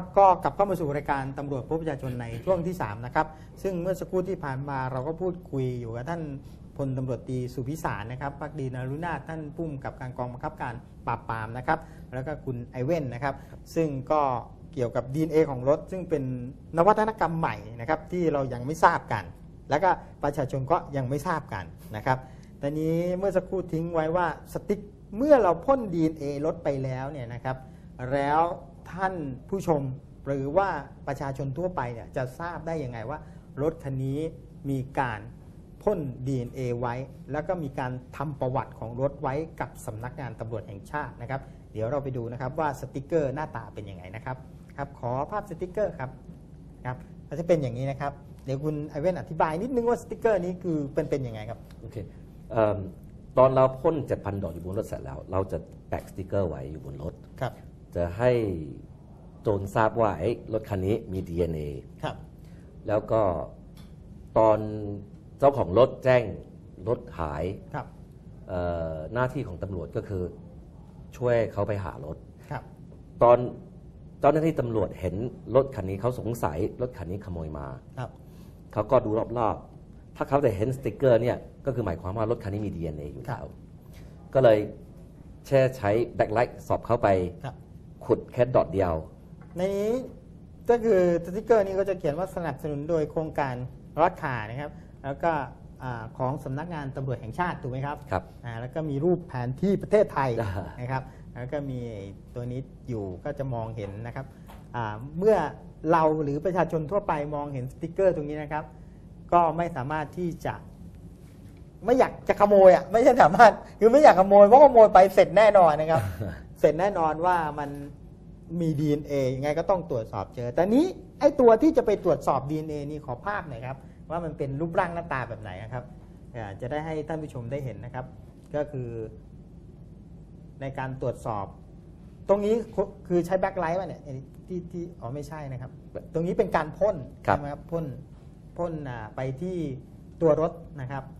ครับก็กลับเข้ามาสู่รายการตำรวจพบประชาชนในช่วงที่3นะครับซึ่งเมื่อสักครู่ที่ผ่านมาเราก็พูดคุยอยู่กับท่านพลตำรวจตรีสุพิสารนะครับพักดีนารุนาท่านผู้กำกับการกองบังคับการปราบปรามนะครับ แล้วก็คุณไอเว่นนะครับ ซึ่งก็เกี่ยวกับ DNA ของรถ ซึ่งเป็นนวัตกรรมใหม่นะครับที่เรายังไม่ทราบกัน แล้วก็ประชาชนก็ยังไม่ทราบกันนะครับตอนนี้เมื่อสักครู่ทิ้งไว้ว่าสติ๊กเมื่อเราพ่น DNA รถไปแล้วเนี่ยนะครับแล้ว ท่านผู้ชมหรือว่าประชาชนทั่วไปเนี่ยจะทราบได้ยังไงว่า รถคันนี้มีการพ่น DNA ไว้ แล้วก็มีการทำประวัติของรถไว้กับสำนักงานตำรวจแห่งชาตินะครับ เดี๋ยวเราไปดูนะครับว่าสติกเกอร์หน้าตาเป็นยังไงนะครับครับขอภาพสติกเกอร์ครับครับก็จะเป็นอย่างนี้นะครับ เดี๋ยวคุณไอเว่นอธิบายนิดนึงว่าสติกเกอร์นี้คือเป็นเป็นยังไงครับ โอเคเอิ่มตอนเราพ่น 7,000 ดอกอยู่บนรถเสร็จแล้ว เราจะแปะสติกเกอร์ไว้อยู่บนรถ ครับ จะให้โจรทราบว่าเอ้ยรถคันนี้มี DNA ครับ แล้วก็ตอนเจ้าของรถแจ้งรถหายครับเอ่อหน้าที่ของตำรวจก็คือช่วยเขาไปหารถ ครับ ตอนเจ้าหน้าที่ตำรวจเห็นรถคันนี้เขาสงสัยรถคันนี้ขโมยมา ครับ เขาก็ดูรอบๆ ถ้าเขาแต่เห็นสติกเกอร์เนี่ยก็คือหมายความว่ารถคันนี้มี DNA อยู่ครับแล้ว ก็เลยแช่ใช้แบ็คไลท์สอบเข้าไป ครับ ขุดแค่ดอทเดียว ในนี้ก็คือสติกเกอร์นี้ก็จะเขียนว่าสนับสนุนโดยโครงการรถขานะครับ แล้วก็อ่าของสำนักงานตำรวจแห่งชาติถูกไหมครับครับอ่าแล้วก็มีรูปแผนที่ประเทศไทยอ่า นะครับ แล้วก็มีตัวนี้อยู่ก็จะมองเห็นนะครับอ่าเมื่อเราหรือประชาชนทั่วไปมองเห็นสติกเกอร์ตรงนี้นะครับ ก็ไม่สามารถที่จะ ไม่อยากจะขโมยอะไม่ใช่สามารถคือไม่อยากขโมยเพราะขโมยไปเสร็จแน่นอนนะครับ เสร็จแน่นอนว่ามันมี DNA ยังไงก็ต้องตรวจสอบเจอ แต่นี้ไอ้ตัวที่จะไปตรวจสอบ DNA นี่ขอภาพหน่อยครับ ว่ามันเป็นรูปร่างหน้าตาแบบไหนนะครับอ่าจะได้ให้ท่านผู้ชมได้เห็นนะครับ ก็คือในการตรวจสอบ ตรงนี้คือคือใช้แบ็คไลท์ป่ะเนี่ยไอ้ที่ที่อ๋อไม่ใช่นะครับ ตรงนี้เป็นการพ่นครับใช่ไหมครับพ่นพ่นอ่าไปที่ตัวรถนะครับครับ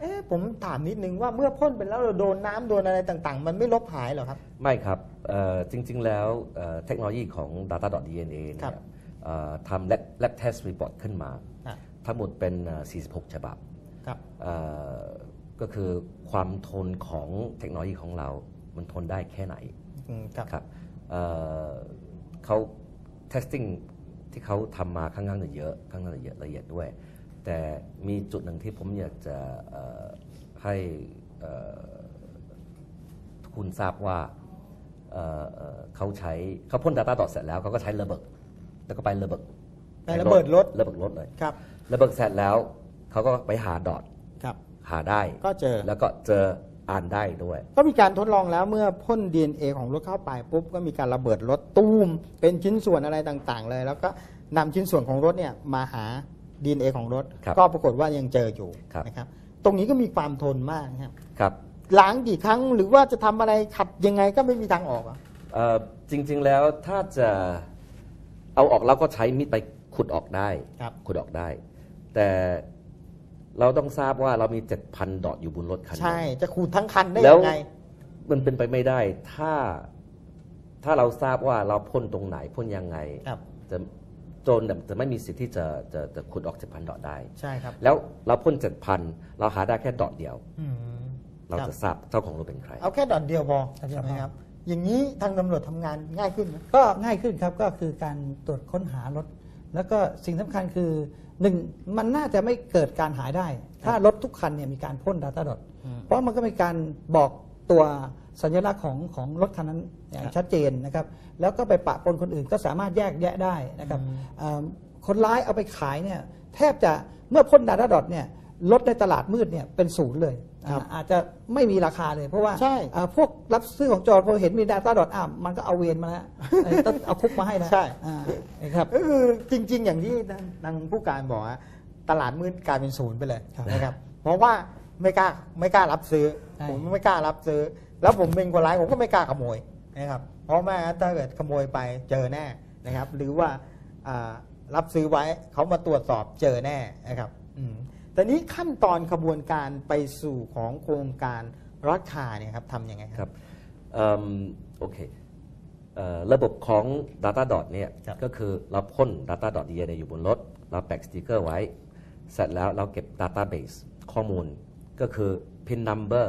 เอ๊ะผมถามนิดนึงว่าเมื่อพ่นไปแล้วเราโดนน้ำโดนอะไรต่างๆ มันไม่ลบหายเหรอครับ ไม่ครับเอ่อจริง ๆ แล้วเอ่อเทคโนโลยีของ data.dna คเนี่รัยบเอ่อทำ lab lab test report ขึ้นมา อะ ทั้งหมดเป็นเอ่อ46 ฉบับครับ เอ่อก็คือความทนของเทคโนโลยีของเรา มันทนได้แค่ไหน อืมครับ ครับเอ่อเขา testing ที่เขาทำมาค่อนข้างจะเยอะค่อนข้างจะเยอะละเอียดด้วย แต่มีจุดหนึ่งที่ผมอยากจะเอ่อให้เอ่อคุณทราบว่าเอ่อเอ่อเขาใช้เขาพ่น Data ต่อเสร็จแล้วเขาก็ใช้ระเบิดแล้วก็ไประเบิดไประเบิดรถระเบิดรถเลยครับระเบิดเสร็จแล้วเขาก็ไปหาดอทครับหาได้ก็เจอแล้วก็เจออ่านได้ด้วย ก็มีการทดลองแล้วเมื่อพ่น DNA ของรถเข้าไปปุ๊บก็มีการระเบิดรถตูมเป็นชิ้นส่วนอะไรต่างๆ เลย แล้วก็นำชิ้นส่วนของรถเนี่ยมาหา DNA ของรถ ครับก็ปรากฏว่ายังเจออยู่ครับ นะครับตรงนี้ก็มีความทนมากนะครับครับ ล้างกี่ครั้งหรือว่าจะทำอะไรขัดยังไงก็ไม่มีทางออกอะ เอ่อจริง ๆ แล้วถ้าจะเอาออกแล้วก็ใช้มีดไปขุดออกได้ครับ ขุดออกได้ แต่เราต้องทราบว่าเรามี 7,000 ดอทอยู่บนรถคันนี้ ใช่จะขูดทั้งคันได้แล้วยังไง มันเป็นไปไม่ได้ถ้าถ้าเราทราบว่าเราพ่นตรงไหนพ่นยังไง ครับ จะ โจรเนี่ยจะไม่มีสิทธิ์ที่จะจะจะขุดออก7,000ดอทได้ ใช่ครับแล้วเราพ่น7,000เราหาได้แค่ดอทเดียว อืมเราครับจะทราบเจ้าของรถเป็นใคร เอาแค่ดอทเดียวพอดอทเดียวใช่ไหมพอครับ อย่างนี้ทางตำรวจทำงานง่ายขึ้นไหม ก็ง่ายขึ้นครับก็คือการตรวจค้นหารถ แล้วก็สิ่งสำคัญคือหนึ่งมันน่าจะไม่เกิดการหายได้ ถ้ารถทุกคันเนี่ยมีการพ่น Data Dot อืมเพราะมันก็มีการบอก ตัวสัญลักษณ์ของของรถคันนั้นอย่าครังบชัดเจนนะครับ แล้วก็ไปปะปนคนอื่นก็สามารถแยกแยะได้นะครับอืมเอ่อคนร้ายเอาไปขายเนี่ยแทบจะเมื่อพ่น Data Dot เนี่ยรถในตลาดมืดเนี่ยเป็นศูนย์เลยครับอ่าอาจจะไม่มีราคาเลยเพราะว่าใช่อ่าพวกรับซื้อของโจรพอเห็นมี Data Dot อะมันก็เอาเวรมาแล้วเออต้องเอาคุกมาให้แล้วใช่อ่านะครับก็คือจริง ๆ อย่างที่ทางทางผู้การบอกว่าตลาดมืดกลายเป็นศูนย์ไปเลยครับนะครับ เพราะว่าไม่กล้าไม่กล้ารับซื้อ ใช่ ผมไม่กล้ารับซื้อ แล้วผมเป็นคนร้ายผมก็ไม่กล้าขโมยนะครับ เพราะแม่งั้นถ้าเกิดขโมยไปเจอแน่นะครับ หรือว่าอ่ารับซื้อไว้เขามาตรวจสอบเจอแน่นะครับอืมแต่นี้ขั้นตอนขบวนการไปสู่ของโครงการรถคาเนี่ยครับทำยังไงคครับ รับเอิ่มโอเคเอ่อระบบของ Data Dot เนี่ยครับ ก็คือเราพ่น Data Dot DNA อยู่บนรถ เราแปะสติกเกอร์ไว้ เสร็จแล้วเราเก็บ Database ข้อมูลก็คือ PIN number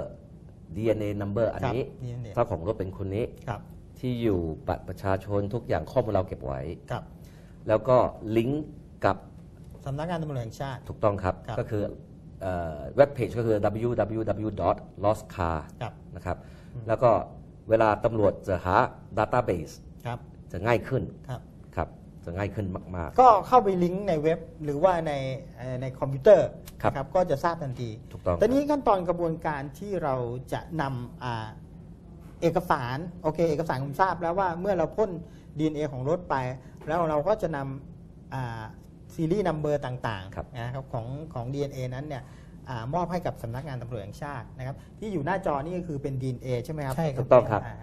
DNA number อันนี้ ครับ DNA เจ้าของรถเป็นคนนี้ครับที่อยู่บัตรประชาชนทุกอย่างข้อมูลเราเก็บไว้ ครับแล้วก็ลิงก์กับสำนักงานตำรวจแห่งชาติ ถูกต้องครับ ครับ ก็คือเว็บเพจก็คือ www.lostcar ครับ นะครับ แล้วก็เวลาตำรวจจะหา database ครับจะง่ายขึ้น ครับครับ จะง่ายขึ้นมากก็เข้าไปลิงก์ในเว็บหรือว่าในเอ่อในคอมพิวเตอร์ครับนะก็จะทราบทันทีถูกต้องแต่นี้ขั้นตอนกระบวนการที่เราจะนำอ่าเอกสารโอเค เอกสารผมทราบแล้วว่าเมื่อเราพ่น DNA ของรถไป แล้วเราก็จะนำอ่าซีรีส์นัมเบอร์ต่างครับๆนะครับของของ DNA นั้นเนี่ยอามอบให้กับสำนักงานตำรวจแห่งชาตินะครับ ที่อยู่หน้าจอนี่ก็คือเป็น DNA ใช่ไหมครับใช่ครับถูกต้องครับา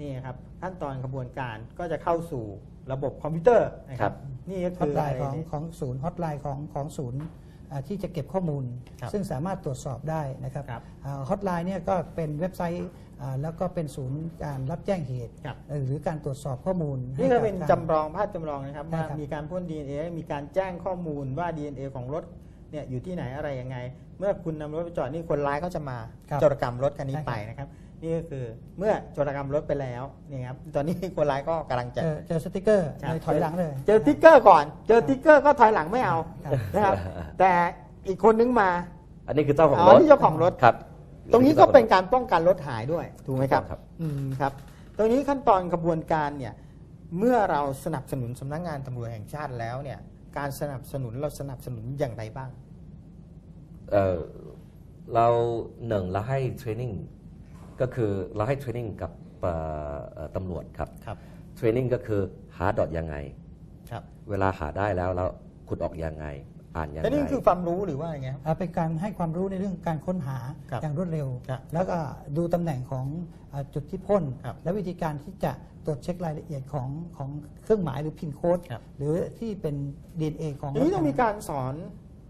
นี่ครับขั้นตอนกระบวนการก็จะเข้าสู่ ระบบคอมพิวเตอร์นะคครัรับบนี่ก็ฮอคือตไลน์ะของรนี่ของศูนย์ฮอตไลน์ของของศูนย์อ่าที่จะเก็บข้อมูล ครับซึ่งสามารถตรวจสอบได้นะครับครับฮอตไลน์เนี่ยก็เป็นเว็บไซต์อ่าแล้วก็เป็นศูนย์การรับแจ้งเหตุ ครับเอ่อหรือการตรวจสอบข้อมูลนี่ก็เป็นให้บจำการลองภาพจำลองนะครับใช่ว่าครับมีการพ่น DNA มีการแจ้งข้อมูลว่า DNA ของรถเนี่ยอยู่ที่ไหนอะไรยังไง เมื่อคุณนำรถไปจอดนี่คนร้ายก็จะมาครับโจรกรรมรถคันนี้ใช่ครับไปนะครับ นี่ก็คือเมื่อโจรกรรมรถไปแล้วนี่ครับตอนนี้คนร้ายก็กำลังจะ เจอเจอสติกเกอร์ครับเลยถอยหลังเลย เจอติ๊กเกอร์ก่อน เจอติ๊กเกอร์ก็ถอยหลังไม่เอาครับ นะครับ แต่อีกคนนึงมา อันนี้คือเจ้าของอ๋รอถนี่เจ้าของรถ ครับตรงนี้ก็เป็นการป้องกันรถหายด้วยถูกไหมครับครับอืมครับ ตรงนี้ขั้นตอนกระบวนการเนี่ยเมื่อเราสนับสนุนสำนักงานตำรวจแห่งชาติแล้วเนี่ยการสนับสนุนเราสนับสนุนอย่างไรบ้าง เอ่อเราหนึ่งเราให้เทรนนิ่ง ก็คือเราให้เทรนนิ่งกับเอ่อเอ่อตำรวจครับครับเทรนนิ่งก็คือหาดอทยังไงครับเวลาหาได้แล้วเราขุดออกยังไง อ่านยังและไงนี่คือความรู้หรือว่าอย่างไงครับอ่าเป็นการให้ความรู้ในเรื่องการค้นหาครับอย่างรวดเร็วครับแล้วก็ดูตำแหน่งของอ่าจุดที่พ่นครับและวิธีการที่จะตรวจเช็ครายละเอียดของของเครื่องหมายหรือพินโค้ดครับหรือที่เป็น DNA ของอย่างนี้ต้องมีรถการสอน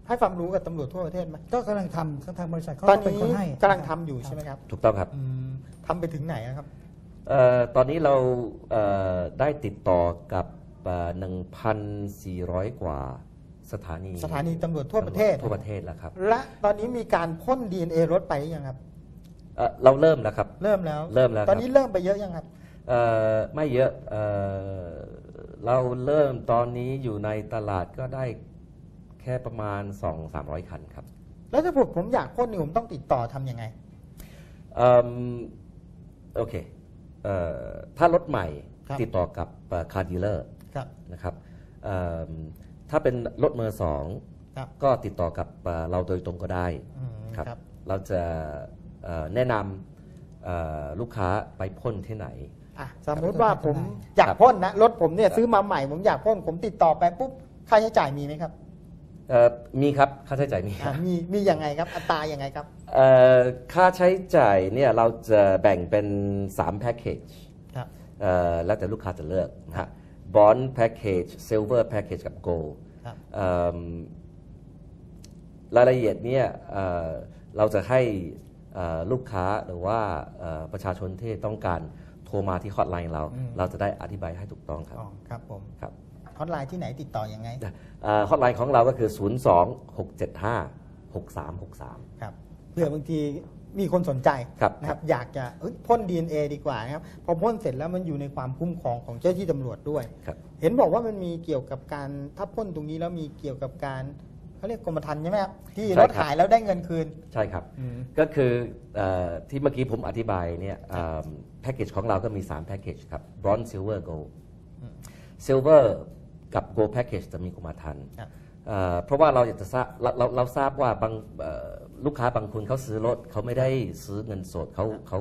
ให้ความรู้กับตำรวจทั่วประเทศไหมก็กำลังทำทางบริษัทเขาตอนก็เป็นนี้คนให้กำลังทำอยู่ใช่ไหมครับถูกต้องครับ อืมทำไปถึงไหนนะครับ เอ่อตอนนี้เราเอ่อได้ติดต่อกับเอ่อ1,400 กว่าสถานีสถานีตำรวจทั่วประเทศ ทั่วประเทศแล้วครับและตอนนี้มีการพ่น DNA รถไปหรือยังครับ เอ่อเราเริ่มแล้วครับ เริ่มแล้ว เริ่มแล้วครับ ตอนนี้เริ่มไปเยอะยังครับ เอ่อไม่เยอะเอ่อเราเริ่มตอนนี้อยู่ในตลาดก็ได้ แค่ประมาณ 2-300 คันครับแล้วถ้าผมผมอยากพ่นนี่ผมต้องติดต่อทำยังไง เอิ่มโอเคเอ่อถ้ารถใหม่ครับ ติดต่อกับคาร์ดีลเลอร์ครับ นะครับเอิ่มถ้าเป็นรถมือสองครับก็ติดต่อกับเอ่อเราโดยตรงก็ได้ อืมครับครับ เราจะเอ่อแนะนำเอ่อลูกค้าไปพ่นที่ไหน อะสมมุติว่าผมอยากพ่นนะรถผมเนี่ยครับซื้อมาใหม่ ผมอยากพ่นผมติดต่อไปปุ๊บค่าใช้จ่ายมีไหมครับ เอ่อมีครับค่าใช้จ่ายมีคอะรับมีมียังไงครับอัตรายังไงครับ เอ่อค่าใช้จ่ายเนี่ยเราจะแบ่งเป็น3แพ็กเกจ ครับ เอ่อแล้วแต่ลูกค้าจะเลือกนะฮะบอนแพ็กเกจซิลเวอร์แพ็กเกจกับโกลครับ รายละเอียดเนี่ยเอ่อเราจะให้เอ่อลูกค้าหรือว่าเอ่อประชาชนที่ต้องการโทรมาที่ฮอตไลน์เราอืมเราจะได้อธิบายให้ถูกต้องครับ อ๋อครับผม ครับ ฮอตไลน์ที่ไหนติดต่อยังไงฮอตไลน์ของเราก็คือ 0 2 6 7 5 6 3 6 3 ครับเผื่อบางทีมีคนสนใจครับนะครับอยากจะพ่น DNA ดีกว่านะครับพอพ่นเสร็จแล้วมันอยู่ในความคุ้มครองของเจ้าหน้าที่ตำรวจด้วยครับเห็นบอกว่ามันมีเกี่ยวกับการถ้าพ่นตรงนี้แล้วมีเกี่ยวกับการเขาเรียกกรมธรรม์ใช่ไหมครับที่รถหายแล้วได้เงินคืน ใช่ครับก็คือเออที่เมื่อกี้ผมอธิบายเนี่ยแพ็กเกจของเราก็มี 3 แพ็กเกจครับ bronze silver gold silver กับ gold package จะมีกรมธรรม์ครับ เอ่อเพราะว่าเราอยากจะทราบเราเราเราทราบว่าบางเอ่อลูกค้าบางคนเขาซื้อรถเขาไม่ได้ซื้อเงินสดเขาเขา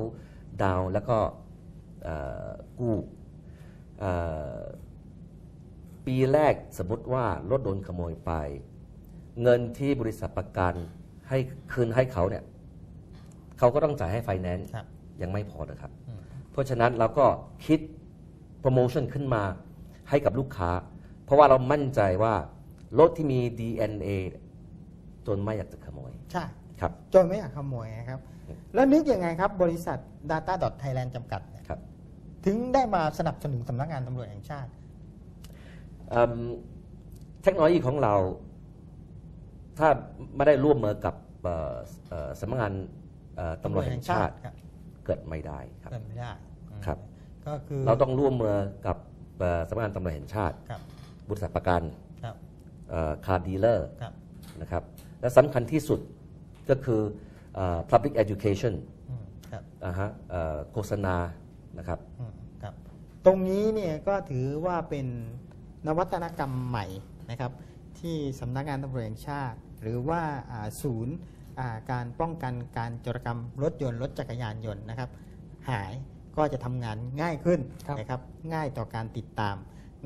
ดาวน์แล้วก็เอ่อกู้เอ่อปีแรกสมมติว่ารถโดนขโมยไป เงินที่บริษัทประกันให้คืนให้เขาเนี่ยเขาก็ต้องจ่ายให้ไฟแนนซ์ครับ ยังไม่พอนะครับ อืม เพราะฉะนั้นเราก็คิดโปรโมชั่นขึ้นมาให้กับลูกค้า เพราะว่าเรามั่นใจว่ารถที่มี DNA จนไม่อยากจะขโมย ใช่ ครับ จนไม่อยากขโมยนะครับ แล้วนึกยังไงครับ บริษัท Data Thailand จำกัดเนี่ยครับ ถึงได้มาสนับสนุนสำนักงานตำรวจแห่งชาติ เอิ่มเทคโนโลยีของเรา ถ้าไม่ได้ร่วมมือกับเอ่อเอ่อสำนักงานเอ่อตำรวจแห่งชาติครับเกิดไม่ได้ครับ เป็นไม่ได้อืมครับ ก็คือเราต้องร่วมมือกับเอ่อสำนักงานตำรวจแห่งชาติ ครับ บริษัทประกันครับคาร์ดีลเลอร์ครับนะครับและสำคัญที่สุดก็คือเอ่อ public education อืมครับนะฮะเอ่อโฆษณานะครับอืมครับตรงนี้เนี่ยก็ถือว่าเป็นนวัตกรรมใหม่นะครับที่สำนักงานตำรวจแห่งชาติ หรือว่าอ่าศูนย์อ่าการป้องกันการโจรกรรมรถยนต์รถจักรยานยนต์นะครับ หายก็จะทำงานง่ายขึ้นครับนะครับง่ายต่อการติดตาม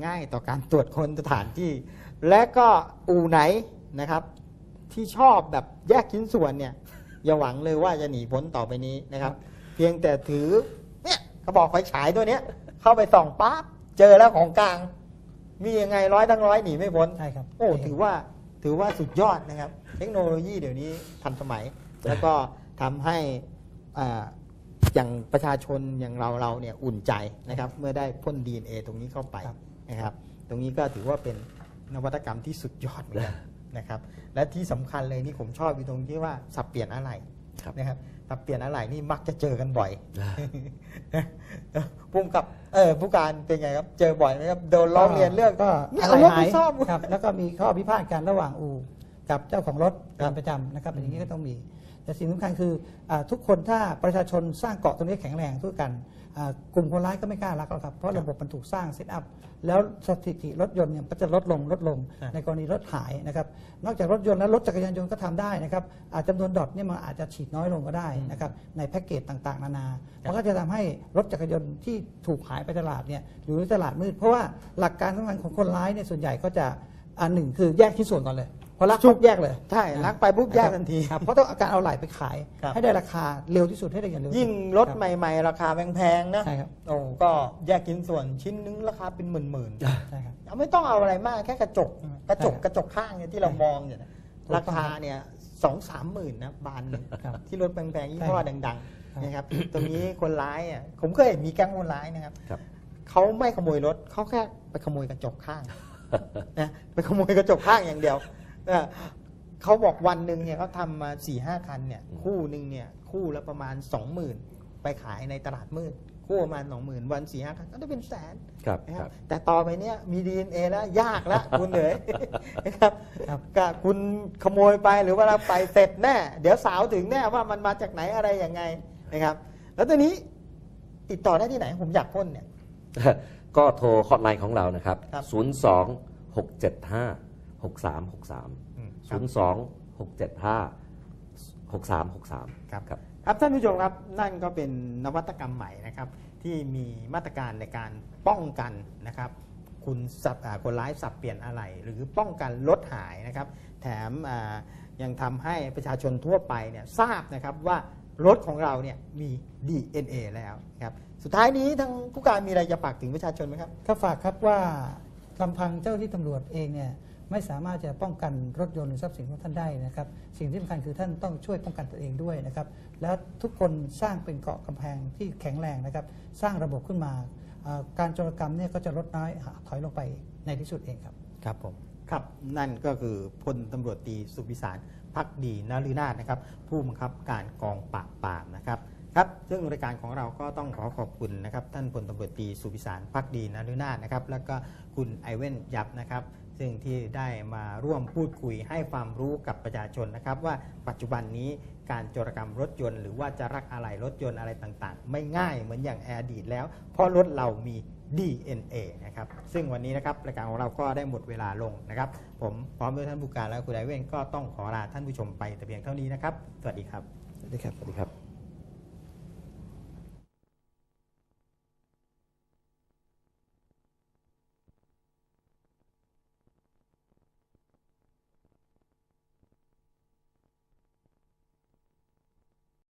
ง่ายต่อการตรวจค้นสถานที่ และก็อู่ไหนนะครับ ที่ชอบแบบแยกชิ้นส่วนเนี่ยอย่าหวังเลยว่าจะหนีพ้นต่อไปนี้นะครับ เพียงแต่ถือเนี่ยกระบอกไฟฉายตัวเนี้ย เข้าไปส่องปั๊บเจอแล้วของกลาง มียังไงร้อยทั้งร้อยหนีไม่พ้นใช่ครับโอ้ถือว่าถือว่าสุดยอดนะครับ เทคโนโลยีเดี๋ยวนี้ทันสมัย แล้วก็ทำให้อ่าอย่างประชาชนอย่างเราเราเนี่ยอุ่นใจนะครับ เมื่อได้พ่น DNA ตรงนี้เข้าไปครับ นะครับ ตรงนี้ก็ถือว่าเป็นนวัตกรรมที่สุดยอดเหมือนกันนะครับ และที่สำคัญเลยนี่ผมชอบอยู่ตรงที่ว่าสับเปลี่ยนอะไรครับนะครับสับเปลี่ยนอะไรนี่มักจะเจอกันบ่อยพุ่มกับเออผู้การเป็นไงครับเจอบ่อยไหมครับโดนร้องเรียนเรื่องก็ไม่อะไรเอารถหาไปยซ่อมครับ แล้วก็มีข้อพิพาทกันระหว่างอู่กับเจ้าของรถครัเป็บนประจำนะครับอย่างนี้ก็ต้องมี แต่สิ่งสำคัญคืออาทุกคนถ้าประชาชนสร้างเกาะตรงนี้แข็งแรงทุกกันอ่า กลุ่มคนร้ายก็ไม่กล้ารักหรอกครับ เพราะระบบมันถูกสร้างเซตอัพแล้วสถิติรถยนต์เนี่ยก็จะลดลงลดลงครับในกรณีรถหายนะครับนอกจากรถยนต์แล้วรถจักรยานยนต์ก็ทำได้นะครับอาจจำนวนดอทเนี่ยมันอาจจะฉีดน้อยลงก็ได้นะครับในแพ็กเกจต่างๆ นานามันก็จะทำให้รถจักรยานยนต์ที่ถูกหายไปตลาดเนี่ยหรือตลาดมืดเพราะว่าหลักการสำคัญของคนร้ายเนี่ยส่วนใหญ่ก็จะอันหนึ่งคือแยกชิ้นส่วนก่อนเลย พอลักปุ๊บแยกเลยใช่ลักไปปุ๊บแยกทันทีครับเพราะต้องการเอาไหลไปขายครับให้ได้ราคาเร็วที่สุดให้ได้อย่างเร็วที่สุดยิ่งรถคบใหม่ ๆ ราคาแพงๆนะใช่ครับโอ้ก็แยกชิ้นส่วนชิ้นนึงราคาเป็นหมื่นๆใช่ครับเอาไม่ต้องเอาอะไรมากแค่กระจกกระจกใช่ครับกระจกข้างเนี่ยที่เราใช่มองเนี่ยนะถูกต้องราคาเนี่ยสองสามหมื่นนะบานหนึ่งครับที่รถแพงๆยี่ใช่ห้อครับดังครับๆนะครับตรงนี้คนร้ายอะผมเคยเห็นมีแก๊งคนร้ายนะครับครับเขาไม่ขโมยรถเขาแค่ไปขโมยกระจกข้างนะไปขโมยกระจกข้างอย่างเดียว เออเขาบอกวันหนึ่งเนี่ยเขาทำมาสี่ห้าคันเนี่ย คู่หนึ่งเนี่ยคู่ละประมาณสองหมื่นไปขายในตลาดมืด คู่ประมาณสองหมื่นวันสี่ห้าคันก็ได้เป็นแสนครับนะคครัรับ บ แต่ต่อไปเนี้ยมี DNA แล้วยากแล้ว คุณเลยนะครับครับก็คุณขโมยไปหรือว่าเราไปเสร็จแน่ เดี๋ยวสาวถึงแน่ว่ามันมาจากไหนอะไรยังไงนะครับ แล้วตอนนี้ติดต่อได้ที่ไหนผมอยากพ่นเนี่ย ก็โทรฮอตไลน์ของเรานะครับ ครับ 02 675 6363อืมครับ02 675 6363 ครับครับครับท่านผู้ชมครับนั่นก็เป็นนวัตกรรมใหม่นะครับที่มีมาตรการในการป้องกันนะครับคุณสับอ่าคนร้ายสับเปลี่ยนอะไร หรือป้องกันลดหายนะครับ แถมอ่ายังทำให้ประชาชนทั่วไปเนี่ยทราบนะครับว่ารถของเราเนี่ยมี DNA แล้วนะครับสุดท้ายนี้ทางผู้การมีอะไรจะฝากถึงประชาชนไหมครับก็ฝากครับว่าลำพังเจ้าหน้าที่ตำรวจเองเนี่ย ไม่สามารถจะป้องกันรถยนต์หรือทรัพย์สินของท่านได้นะครับ สิ่งที่สำคัญคือท่านต้องช่วยป้องกันตัวเองด้วยนะครับ แล้วทุกคนสร้างเป็นเกราะกำแพงที่แข็งแรงนะครับ สร้างระบบขึ้นมาเอ่อการโจรกรรมเนี่ยก็จะลดน้อยถอยลงไปในที่สุดเองครับ ครับผม ครับ นั่นก็คือพลตำรวจตรีสุพิสารพักดีนฤนาถนะครับ ผู้บังคับการกองปราบปรามนะครับครับซึ่งรายการของเราก็ต้องขอขอบคุณนะครับ ท่านพลตำรวจตรีสุพิสารพักดีนฤนาถนะครับ แล้วก็คุณไอเว่นยับนะครับ ซึ่งที่ได้มาร่วมพูดคุยให้ความรู้กับประชาชนนะครับ ว่าปัจจุบันนี้การโจรกรรมรถยนต์หรือว่าจะรักอะไรรถยนต์อะไรต่างๆ ไม่ง่ายเหมือนอย่างแอร์ดีดแล้ว เพราะรถเรามี DNA นะครับ ซึ่งวันนี้นะครับรายการของเราก็ได้หมดเวลาลงนะครับ ผมพร้อมด้วยท่านผู้การและคุณไอเว่นก็ต้องขอลาท่านผู้ชมไปแต่เพียงเท่านี้นะครับ สวัสดีครับ สวัสดีครับ สวัสดีครับ